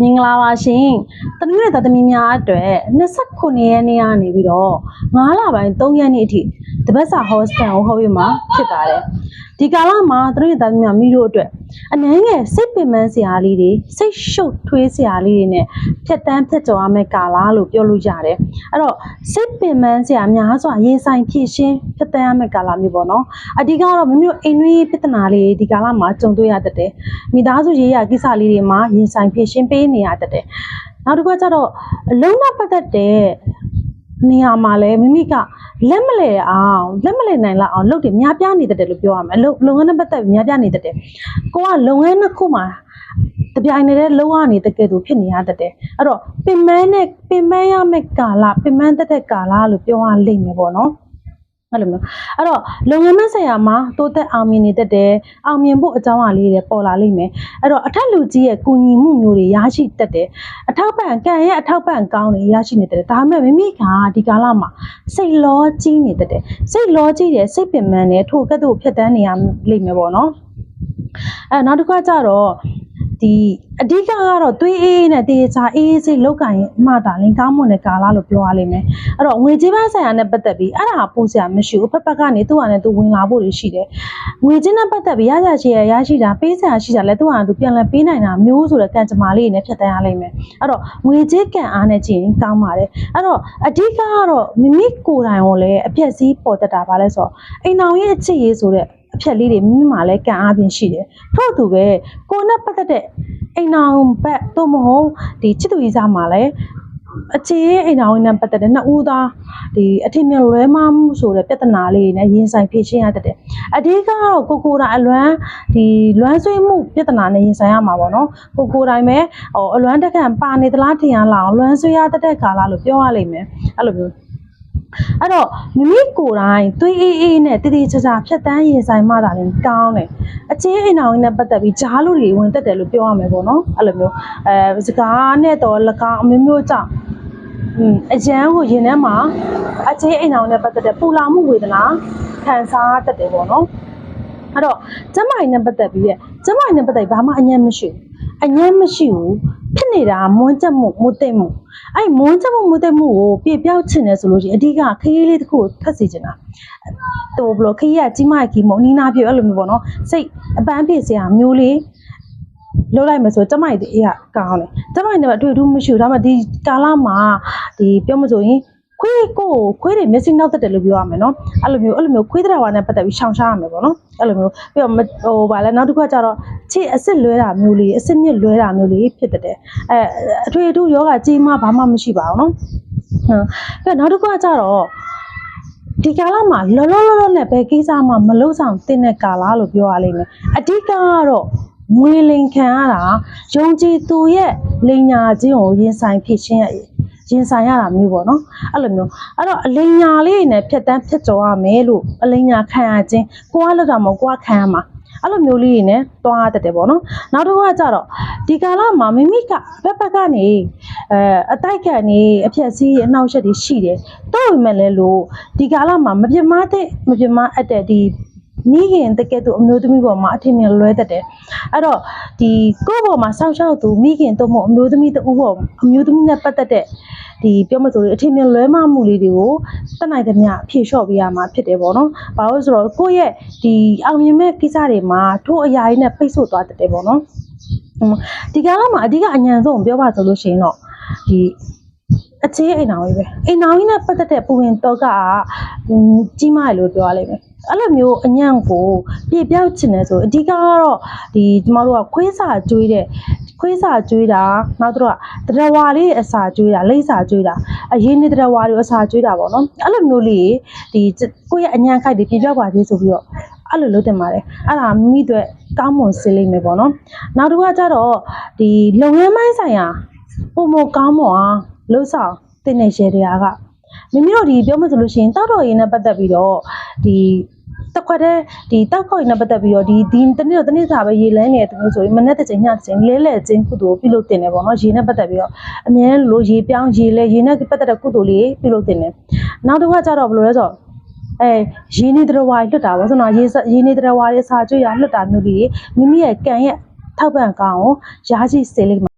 မင်္ဂလာပါရှင်။တနင်္လာသားသမီးများအတွက်29ရက်နေ့ကနေပြီးတော့9လပိုင်း3ရက်နေ့အထိတပတ်စာ hostel ကိုဟောပြမှာဖြစ်ပါတယ်။ဒီကာလမှာတနင်္လာသားသမီးများမိတို့အတွက်အနှဲငယ်စိတ်ပင်ပန်းစရာလေးတွေစိတ်ရှုပ်ထွေးစရာလေးတွေနဲ့ဖြတ်တန်းဖြတ်ကျော်ရမယ့်ကာလလို့ပြောလို့ရတယ်။အဲ့တော့စိတ်ပင်ပန်းစရာများစွာရင်ဆိုင်ဖြည့်ရှင်းဖြတ်တန်းရမယ့်ကာလမျိုးပေါ့နော်။အဓိကတော့မိမိတို့အိမ်တွင်းပြဿနာလေးတွေဒီကာလမှာကြုံတွေ့ရတတ်တယ်။မိသားစုရေးရကိစ္စလေးတွေမှာရင်ဆိုင်ဖြည့်ရှင်းပေးနေရတတ်တယ်။နောက်တစ်ခုကကျတော့အလုံးနဲ့ပတ်သက်တဲ့နေရာမှာလည်းမိမိကလက်မလဲအောင်လက်မလဲနိုင်လောက်အောင်လုပ်တယ်များပြားနေတတ်တယ်လို့ပြောရမယ်အလုပ်လုပ်ငန်းနဲ့ပတ်သက်ပြီးများပြားနေတတ်တယ်ကိုကလုပ်ငန်းတစ်ခုမှာတပြိုင်တည်းလုံးဝနေတဲ့ကဲ့သို့ဖြစ်နေရတတ်တယ်အဲ့တော့ပင်ပန်းနဲ့ပင်ပန်းရမယ့်ကာလပင်ပန်းတတ်တဲ့ကာလလို့ပြောရလိမ့်မယ်ပေါ့နော် အဲ့လိုမျိုးအဲ့တော့လုပ်ငန်းမဆိုင်ရာမှာတိုးတက်အောင်မြင်နေတတ်တယ်အောင်မြင်ဖို့အကြောင်းအရာလေးတွေပေါ်လာလိမ့်မယ်အဲ့တော့အထက်လူကြီးရဲ့ကူညီမှုမျိုးတွေရရှိတတ်တယ်အထောက်ပံ့ကံရဲ့အထောက်ပံ့ကောင်းတွေရရှိနေတတ်တယ်ဒါပေမဲ့မိမိကဒီကာလမှာစိတ်လောကြီးနေတတ်တယ်စိတ်လောကြီးတယ်စိတ်ပင်ပန်းတယ်ထို့ကဲ့သို့ဖြတ်တန်းနေရလိမ့်မယ်ပေါ့နော်အဲနောက်တစ်ခါကျတော့ ဒီအဓိကကတော့သွေးအေးနဲ့တေချာအေးစိတ်လောက်ကင်မှတာလင်းကောင်းမွန်တဲ့ကာလလို့ပြောရလိမ့်မယ်အဲ့တော့ငွေကြေးပန်းဆိုင်ရာနဲ့ပတ်သက်ပြီးအဲ့ဒါပို့စရာမရှိဘူးဖက်ဖက်ကနေသူ့ဟာနဲ့သူဝင်လာဖို့တွေရှိတယ်ငွေကြေးနဲ့ပတ်သက်ပြီးရကြရှိရရရှိတာပေးစရာရှိတာလဲသူ့ဟာသူပြန်လည်ပေးနိုင်တာမျိုးဆိုတဲ့ကံကြမ္မာလေးတွေနဲ့ဖြတ်တန်းရလိမ့်မယ်အဲ့တော့ငွေကြေးကံအားနဲ့ကြည့်ရင်ကောင်းပါတယ်အဲ့တော့အဓိကကတော့မိမိကိုယ်တိုင်ကိုလည်းအပြက်စီးပေါ်တတ်တာပါလဲဆိုတော့အိမ်အောင်ရဲ့အချစ်ရေးဆိုတဲ့ အဖြက်လေးတွေမိမိမှာလည်းကံအားဖြင့်ရှိတယ်ထို့အတူပဲကိုယ်နဲ့ပတ်သက်တဲ့အိမ်အောင်ဘက်သို့မဟုတ်ဒီချစ်သူရေးစားမှာလည်းအခြေအိမ်အောင်နဲ့ပတ်သက်တဲ့နှစ်ဦးသားဒီအထင်မြင်လွဲမှားမှုဆိုတဲ့ပြဿနာလေးတွေနဲ့ရင်ဆိုင်ဖြေရှင်းရတတ်တယ်အဓိကတော့ကိုကိုယ်တိုင်အလွမ်းဒီလွမ်းဆွေးမှုပြဿနာနဲ့ရင်ဆိုင်ရမှာပေါ့နော်ကိုကိုယ်တိုင်ပဲဟိုအလွမ်းတက်ခံပါနေသလားထင်ရလောက်လွမ်းဆွေးရတတ်တဲ့ကာလလို့ပြောရလိမ့်မယ်အဲ့လိုမျိုး အဲ့တော့မိမိကိုယ်တိုင်သွေးအေးအေးနဲ့တည်တည်ချာချာဖြတ်တန်းရင်ဆိုင်မှသာလည်းကောင်းတယ်အချင်းအိမ်အောင်နဲ့ပတ်သက်ပြီးဂျားလူတွေဝင်တက်တယ်လို့ပြောရမယ်ပေါ့နော်အဲ့လိုမျိုးအဲစကားနဲ့တော့လကောင်အမျိုးမျိုးကြောင့်อืมအရန်ကိုရင်ထဲမှာအချင်းအိမ်အောင်နဲ့ပတ်သက်တဲ့ပူလောင်မှုဝေဒနာခံစားတတ်တယ်ပေါ့နော်အဲ့တော့ကျမကြီးနဲ့ပတ်သက်ပြီးရဲ့ကျမကြီးနဲ့ပတ်သက်ပြီးဘာမှအညံ့မရှိဘူးအညံ့မရှိဘူး ဖြစ်နေတာမွန်းချက်မှုမွတ်သိမ့်မှုအဲ့မွန်းချက်မှုမွတ်သိမ့်မှုကိုပြပြောက်ချင်တယ်ဆိုလို့ရှိရင်အဓိကခရီးလေးတစ်ခုကိုထပ်စီချင်တာတိုးဘလို့ခရီးကကြီးမကြီးမုံနီးနာပြည့်အဲ့လိုမျိုးပေါ့နော်စိတ်အပန်းပြေစရာမျိုးလေးလုပ်လိုက်မယ်ဆိုကျမကြီးအေးကကောင်းတယ်ကျမကြီးနဲ့အတွေ့အထူးမရှိဘူးဒါပေမဲ့ဒီကာလမှာဒီပြောမဆိုရင် ခွေးကိုခွေးတွေမျက်စိနောက်တက်တယ်လို့ပြောရမယ်နော်အဲ့လိုမျိုးအဲ့လိုမျိုးခွေးတဲ့ဝါနဲ့ပတ်သက်ပြီးရှောင်ရှားရမယ်ပေါ့နော်အဲ့လိုမျိုးပြီးတော့ဟိုဗာလဲနောက်တစ်ခုကကျတော့ခြေအစ်စ်လွဲတာမျိုးလေးအစ်စ်မြစ်လွဲတာမျိုးလေးဖြစ်တတ်တယ်အဲအထွေအထူးယောဂကြီးမှဘာမှမရှိပါဘူးနော်ဟုတ်ပြီးတော့နောက်တစ်ခုကကျတော့ဒီကာလမှာလောလောလောလောနဲ့ဘယ်ကိစ္စမှမလုံဆောင်တင်တဲ့ကာလလို့ပြောရလိမ့်မယ်အဓိကကတော့ငွေလိန်ခံရတာယုံကြည်သူရဲ့လိန်ညာခြင်းကိုရင်ဆိုင်ဖြစ်ရှင်းရ ရင်ဆိုင်ရတာမျိုးပေါ့နော်အဲ့လိုမျိုးအဲ့တော့အလိန်ညာလေးနဲ့ဖြတ်တန်းဖြတ်ကျော်ရမယ်လို့အလိန်ညာခံရခြင်းကိုကလက်တာမဟုတ်ကိုကခံရမှာအဲ့လိုမျိုးလေးတွေနဲ့တွားတတ်တယ်ပေါ့နော်နောက်တစ်ခုကကြတော့ဒီကာလမှာမိမိကဘက်ဘက်ကနေအဲအတိုက်ခံနေအဖြက်စီးအနှောက်အယှက်တွေရှိတယ်တော့ဝင်မဲ့လဲလို့ဒီကာလမှာမပြတ်မတဲ့မပြတ်မအပ်တဲ့ဒီမိခင်တကယ်သူအမျိုးသမီးပေါ်မှာအထင်မြင်လွဲတတ်တယ်အဲ့တော့ဒီကိုယ့်ပေါ်မှာစောင့်ရှောက်သူမိခင်တို့မို့အမျိုးသမီးတူပေါ်အမျိုးသမီးနဲ့ပတ်သက်တဲ့ ဒီပြောမဆိုရင်အထင်မြင်လွဲမမှုလေးတွေကိုတတ်နိုင်သမျှအဖြေလျှော့ပေးရမှာဖြစ်တယ်ပေါ့နော်။ဘာလို့ဆိုတော့ကိုယ့်ရဲ့ဒီအောင်မြင်မဲ့ကိစ္စတွေမှာထို့အရာကြီးနဲ့ပိတ်ဆို့သွားတတ်တယ်ပေါ့နော်။ဟိုဒီကာလမှာအဓိကအញ្ញံဆုံးပြောပါဆိုလို့ရှိရင်တော့ဒီ အခြေအိမ်အောင်ကြီးပဲအိမ်အောင်ကြီးနဲ့ပတ်သက်တဲ့ပူရင်တော့ကကြီးမားတယ်လို့ပြောရလိမ့်မယ်အဲ့လိုမျိုးအညံ့ကိုပြပြောက်ချင်တယ်ဆိုအဓိကကတော့ဒီကျမတို့ကခွေးစာကျွေးတဲ့ခွေးစာကျွေးတာနောက်တော့တရဝါလေးအစာကျွေးတာလိမ့်စာကျွေးတာအရင်နေတရဝါတွေအစာကျွေးတာပေါ့နော်အဲ့လိုမျိုးလေးဒီကိုယ့်ရဲ့အညံ့ခိုက်တွေပြပြောက်ပါသေးဆိုပြီးတော့အဲ့လိုလုပ်တင်ပါတယ်အဲ့ဒါမိမိတို့ကောင်းမွန်စေလိမ့်မယ်ပေါ့နော်နောက်တစ်ခုကကျတော့ဒီလုပ်ငန်းပိုင်းဆိုင်ရာပုံမကောင်းမွန်အောင် လှုပ်ဆောင်တင်နေရေတွေကမိမိတို့ဒီပြောမှဆိုလို့ရှိရင်တောက်တော်ရည်နဲ့ပတ်သက်ပြီးတော့ဒီတက်ခွက်တဲ့ဒီတောက်ခေါက်ရည်နဲ့ပတ်သက်ပြီးတော့ဒီဒီတနေ့တော့တနေ့စာပဲရေလန်းနေတဲ့မျိုးဆိုရင်မနေ့တစ်ချိန်ညတစ်ချိန်လဲလဲချင်းကုသိုလ်ပြုလုပ်တင်တယ်ပေါ့နော်ရေနဲ့ပတ်သက်ပြီးတော့အမြဲလိုရေပြောင်းရေလဲရေနဲ့ပတ်သက်တဲ့ကုသိုလ်လေးပြုလုပ်တင်တယ်နောက်တစ်ခါကျတော့ဘယ်လိုလဲဆိုတော့အဲရင်းနေတရဝါလွတ်တာပေါ့ဆိုတော့ရေရင်းနေတရဝါရဲ့စာကျွေးရလွတ်တာမျိုးလေးမိမိရဲ့ကံရဲ့ထောက်ပံ့ကောင်းအောင်ရားရှိစေလိမ့်မယ်